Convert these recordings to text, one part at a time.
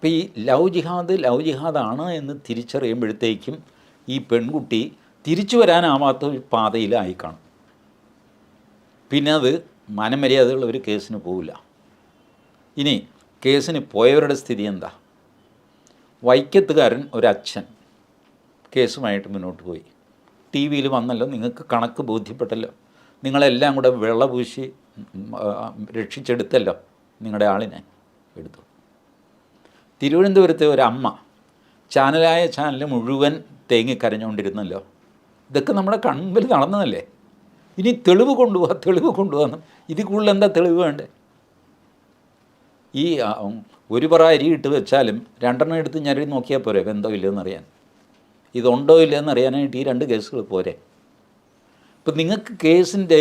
അപ്പോൾ ഈ ലവ് ജിഹാദ് ലവ് ജിഹാദാണ് എന്ന് തിരിച്ചറിയുമ്പോഴത്തേക്കും ഈ പെൺകുട്ടി തിരിച്ചു വരാനാവാത്ത ഒരു പാതയിലായി കാണും. പിന്നെ അത് മനമര്യാദകൾ ഒരു കേസിന് പോവില്ല. ഇനി കേസിന് പോയവരുടെ സ്ഥിതി എന്താ? വൈക്കത്തുകാരൻ ഒരച്ഛൻ കേസുമായിട്ട് മുന്നോട്ട് പോയി. ടി വിയിൽ വന്നല്ലോ നിങ്ങൾക്ക് കണക്ക് ബോധ്യപ്പെട്ടല്ലോ. നിങ്ങളെല്ലാം കൂടെ വെള്ള പൂശി ഉം, രക്ഷിച്ചെടുത്തല്ലോ നിങ്ങളുടെ ആളിനെ എടുത്തു. തിരുവനന്തപുരത്തെ ഒരമ്മ ചാനലായ ചാനൽ മുഴുവൻ തേങ്ങിക്കരഞ്ഞുകൊണ്ടിരുന്നല്ലോ ഇതൊക്കെ നമ്മുടെ കൺമ്പിൽ നടന്നതല്ലേ? ഇനി തെളിവ് കൊണ്ടുപോകാം തെളിവ് കൊണ്ടുപോകാം ഇതിൽ കൂടുതൽ എന്താ തെളിവ് വേണ്ടേ? ഈ ഒരു പറ അരി ഇട്ട് വെച്ചാലും രണ്ടെണ്ണം എടുത്ത് ഞരടി നോക്കിയാൽ പോരെ എന്തോ ഇല്ലെന്ന് അറിയാൻ. ഇതുണ്ടോ ഇല്ലയെന്ന് അറിയാനായിട്ട് ഈ രണ്ട് കേസുകൾ പോരെ. ഇപ്പം നിങ്ങൾക്ക് കേസിന്റെ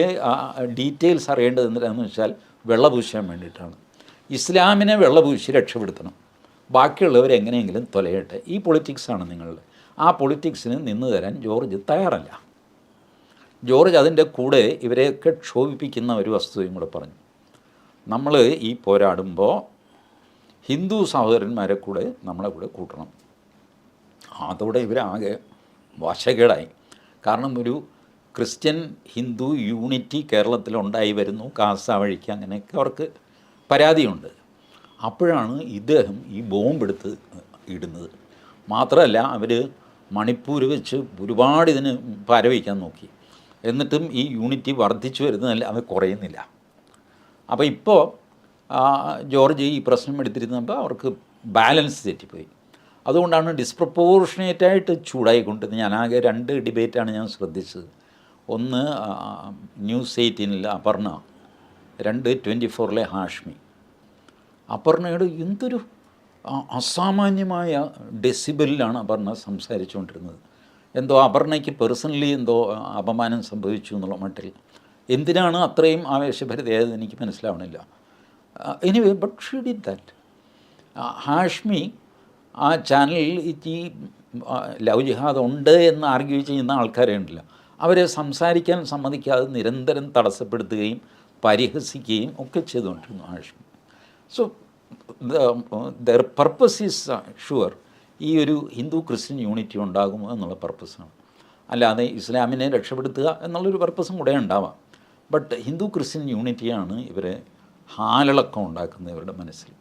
ഡീറ്റെയിൽസ് അറിയേണ്ടത് എന്തിനാണെന്ന് വെച്ചാൽ വെള്ളപൂശാൻ വേണ്ടിയിട്ടാണ്. ഇസ്ലാമിനെ വെള്ളപൂശി രക്ഷപ്പെടുത്തണം. ബാക്കിയുള്ളവർ എങ്ങനെയെങ്കിലും തൊലയട്ടെ. ഈ പൊളിറ്റിക്സാണ് നിങ്ങളുടെ ആ പൊളിറ്റിക്സിന് നിന്ന് തരാൻ ജോർജ് തയ്യാറല്ല. ജോർജ് അതിന്റെ കൂടെ ഇവരെയൊക്കെ ക്ഷോഭിപ്പിക്കുന്ന ഒരു വസ്തുതയും കൂടെ പറഞ്ഞു. നമ്മൾ ഈ പോരാടുമ്പോൾ ഹിന്ദു സഹോദരന്മാരെ കൂടെ നമ്മളെ കൂടെ കൂട്ടണം. അതോടെ ഇവരാകെ വശകേടായി കാരണം ഒരു ക്രിസ്ത്യൻ ഹിന്ദു യൂണിറ്റി കേരളത്തിലുണ്ടായി വരുന്നു. കാസ വഴിക്ക് അങ്ങനെയൊക്കെ അവർക്ക് പരാതിയുണ്ട്. അപ്പോഴാണ് ഇദ്ദേഹം ഈ ബോംബെടുത്ത് ഇടുന്നത്. മാത്രമല്ല അവർ മണിപ്പൂർ വെച്ച് ഒരുപാട് ഇതിന് പരവയ്ക്കാൻ നോക്കി. എന്നിട്ടും ഈ യൂണിറ്റി വർദ്ധിച്ചു വരുന്നതല്ല അത് കുറയുന്നില്ല. അപ്പോൾ ഇപ്പോൾ ജോർജ് ഈ പ്രശ്നം എടുത്തിരുന്നപ്പോൾ അവർക്ക് ബാലൻസ് തെറ്റിപ്പോയി. അതുകൊണ്ടാണ് ഡിസ്പ്രപ്പോർഷനേറ്റായിട്ട് ചൂടായിക്കൊണ്ടിരുന്നത് ഞാൻ ആകെ രണ്ട് ഡിബേറ്റാണ് ഞാൻ ശ്രദ്ധിച്ചത്. ഒന്ന് ന്യൂസ് എയ്റ്റീനിൽ അപർണ രണ്ട് ട്വന്റി ഫോറിലെ ഹാഷ്മി. അപർണയുടെ എന്തൊരു അസാമാന്യമായ ഡെസിബലിലാണ് അപർണ സംസാരിച്ചുകൊണ്ടിരുന്നത്. എന്തോ അപർണയ്ക്ക് പേഴ്സണലി എന്തോ അപമാനം സംഭവിച്ചു എന്നുള്ള മട്ടിൽ. എന്തിനാണ് അത്രയും ആവേശഭരിതയായത് എനിക്ക് മനസ്സിലാവണില്ല. Anyway but she did that Hashmi ആ ചാനലിൽ ഈ ലവ് ജിഹാദ് ഉണ്ട് എന്ന് ആർഗ്യൂ ചെയ്യുന്ന ആൾക്കാരെ ഉണ്ടല്ലോ അവരെ സംസാരിക്കാൻ സമ്മതിക്കാതെ നിരന്തരം തടസ്സപ്പെടുത്തുകയും പരിഹസിക്കുകയും ഒക്കെ ചെയ്തുകൊണ്ടിരുന്നു Hashmi. So their purpose is sure ഈ ഒരു ഹിന്ദു ക്രിസ്ത്യൻ യൂണിറ്റി ഉണ്ടാകുമോ എന്നുള്ള പർപ്പസാണ് അല്ലാതെ ഇസ്ലാമിനെ രക്ഷപ്പെടുത്തുക എന്നുള്ളൊരു പർപ്പസും കൂടെ ഉണ്ടാവാം. ബട്ട് ഹിന്ദു ക്രിസ്ത്യൻ യൂണിറ്റിയാണ് ഇവരെ ഹാലിളക്കം ഉണ്ടാക്കുന്നത് ഇവരുടെ മനസ്സിൽ.